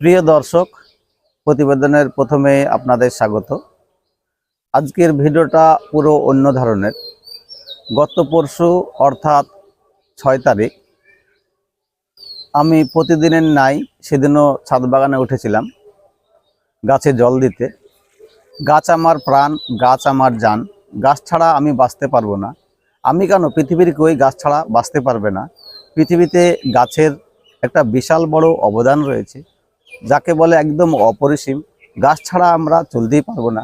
প্রিয় দর্শক, প্রতিবেদনের প্রথমে আপনাদের স্বাগত। আজকের ভিডিওটা পুরো অন্য ধরনের। গত পরশু, অর্থাৎ ছয় তারিখ, আমি প্রতিদিনের নাই সেদিনও ছাদ বাগানে উঠেছিলাম, গাছে জল দিতে। গাছ আমার প্রাণ, গাছ আমার যান। গাছ ছাড়া আমি বাঁচতে পারব না। আমি কেন? পৃথিবীর কেউই গাছ ছাড়া বাঁচতে পারবে না। পৃথিবীতে গাছের একটা বিশাল বড় অবদান রয়েছে। যাকে বলে একদম অপরিসীম, গাছ ছাড়া আমরা চলতেই পারব না।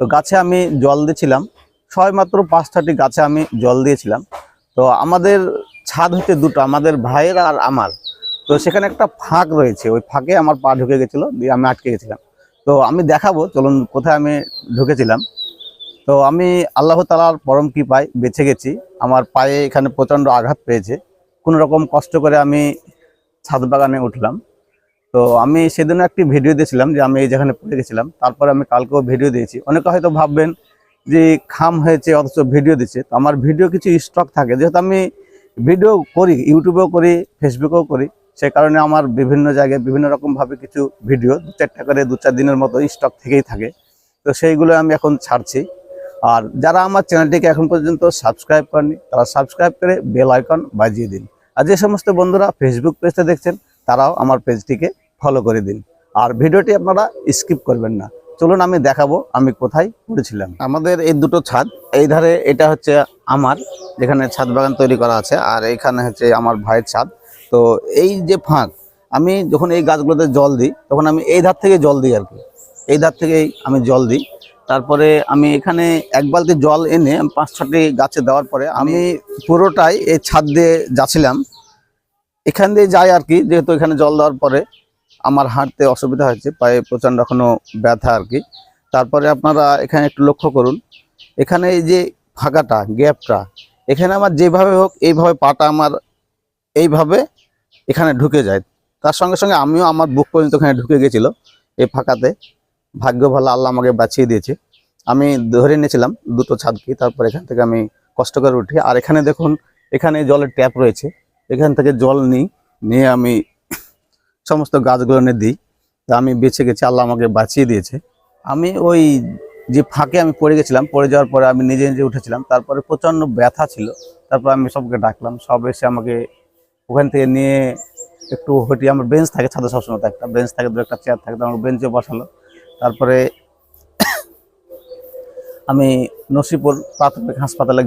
তো গাছে আমি জল দিয়েছিলাম, ছয় মাত্র পাঁচটাটি গাছে আমি জল দিয়েছিলাম। তো আমাদের ছাদ হতে দুটো, আমাদের ভাইয়ের আর আমার। তো সেখানে একটা ফাঁক রয়েছে, ওই ফাঁকে আমার পা ঢুকে গেছিল, দিয়ে আমি আটকে গেছিলাম। তো আমি দেখাবো, চলুন কোথায় আমি ঢুকেছিলাম। তো আমি আল্লাহ তালার পরম কৃপায় বেঁচে গেছি। আমার পায়ে এখানে প্রচণ্ড আঘাত পেয়েছে। কোনো রকম কষ্ট করে আমি ছাদ বাগানে উঠলাম। তো আমি সেদিনও একটি ভিডিও দিয়েছিলাম যে আমি যেখানে পড়ে গেছিলাম। তারপরে আমি কালকেও ভিডিও দিয়েছি। অনেকে হয়তো ভাববেন যে খাম হয়েছে, অথচ ভিডিও দিচ্ছে। তো আমার ভিডিও কিছু স্টক থাকে। যেহেতু আমি ভিডিও করি ইউটিউবেও করি ফেসবুকেও করি, সে কারণে আমার বিভিন্ন জায়গায় বিভিন্ন রকমভাবে কিছু ভিডিও দু চারটা করে, দু চার দিনের মতো স্টক থেকেই থাকে। তো সেইগুলো আমি এখন ছাড়ছি। আর যারা আমার চ্যানেলটিকে এখন পর্যন্ত সাবস্ক্রাইব করেনি তারা সাবস্ক্রাইব করে বেল আইকন বাজিয়ে দিন। আর যে সমস্ত বন্ধুরা ফেসবুক পেজটা দেখছেন তারাও আমার পেজটিকে ফলো করে দিন। আর ভিডিওটি আপনারা স্কিপ করবেন না। চলুন আমি দেখাবো আমি কোথায় পড়েছিলাম। আমাদের এই দুটো ছাদ, এই ধারে এটা হচ্ছে আমার, যেখানে ছাদ বাগান তৈরি করা আছে, আর এইখানে হচ্ছে আমার ভাইয়ের ছাদ। তো এই যে ফাঁক, আমি যখন এই গাছগুলোতে জল দিই, তখন আমি এই ধার থেকে জল দিই আর কি। এই ধার থেকেই আমি জল দিই। তারপরে আমি এখানে এক বালতি জল এনে পাঁচ ছটি গাছে দেওয়ার পরে আমি পুরোটাই এই ছাদ দিয়ে যাচ্ছিলাম। এখান দিয়ে যাই আর কি, যেহেতু এখানে জল দেওয়ার পরে আমার হাঁটতে অসুবিধা হয়েছে, পায়ে প্রচণ্ড এখনও ব্যথা আর কি। তারপরে আপনারা এখানে একটু লক্ষ্য করুন, এখানে এই যে ফাঁকাটা, গ্যাপটা, এখানে আমার যেভাবে হোক এইভাবে পাটা আমার এইভাবে এখানে ঢুকে যায়। তার সঙ্গে সঙ্গে আমিও আমার বুক পর্যন্ত এখানে ঢুকে গেছিল, এই ফাঁকাতে। ভাগ্য ভালো, আল্লাহ আমাকে বাঁচিয়ে দিয়েছে। আমি ধরে নিয়েছিলাম দুটো ছাদকে, তারপর এখান থেকে আমি কষ্ট করে উঠি। আর এখানে দেখুন, এখানে জলের ট্যাপ রয়েছে। এখান থেকে জল নিই, নিয়ে আমি সমস্ত গাছগুলো নিয়ে দিই। তা আমি বেঁচে গেছি, আল্লাহ আমাকে বাঁচিয়ে দিয়েছে। আমি ওই যে ফাঁকে আমি পড়ে গেছিলাম, পড়ে যাওয়ার পরে আমি নিজে নিজে উঠেছিলাম। তারপরে প্রচণ্ড ব্যথা ছিল। তারপর আমি সবকে ডাকলাম, সব এসে আমাকে ওখান থেকে নিয়ে একটু হটি আমার বেঞ্চ থাকে ছাদে সবসময়, একটা বেঞ্চ থাকে, দু একটা চেয়ার থাকে, তো আমাকে বেঞ্চে বসালো। তারপরে আমি নসিপুর প্রাথমিক হাসপাতালে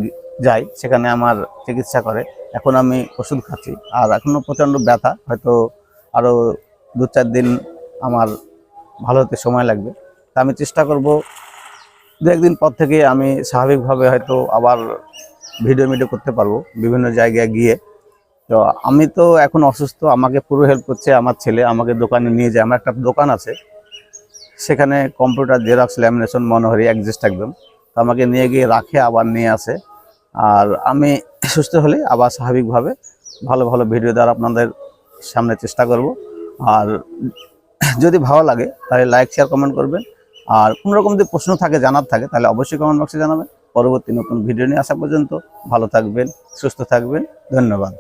যাই, সেখানে আমার চিকিৎসা করে। এখন আমি ওষুধ খাচ্ছি। আর এখনও প্রচণ্ড ব্যথা, হয়তো আরও দু চার দিন আমার ভালো হতে সময় লাগবে। তা আমি চেষ্টা করব, দু একদিন পর থেকে আমি স্বাভাবিকভাবে হয়তো আবার ভিডিও মিডিও করতে পারব বিভিন্ন জায়গায় গিয়ে। তো আমি তো এখন অসুস্থ, আমাকে পুরো হেল্প করছে আমার ছেলে, আমাকে দোকানে নিয়ে যায়। আমার একটা দোকান আছে, সেখানে কম্পিউটার জেরক্স ল্যামিনেশন মনোহরি অ্যাডজাস্ট একদম। তো আমাকে নিয়ে গিয়ে রাখে, আবার নিয়ে আসে। আর আমি সুস্থ হলে আবার স্বাভাবিকভাবে ভালো ভালো ভিডিও দেওয়ার আপনাদের সামনে চেষ্টা করব। আর যদি ভালো লাগে, তাহলে লাইক শেয়ার কমেন্ট করবেন। আর কোনো রকম যদি প্রশ্ন থাকে, জানার থাকে, তাহলে অবশ্যই কমেন্ট বক্সে জানাবেন। পরবর্তী নতুন ভিডিও নিয়ে আসা পর্যন্ত ভালো থাকবেন, সুস্থ থাকবেন। ধন্যবাদ।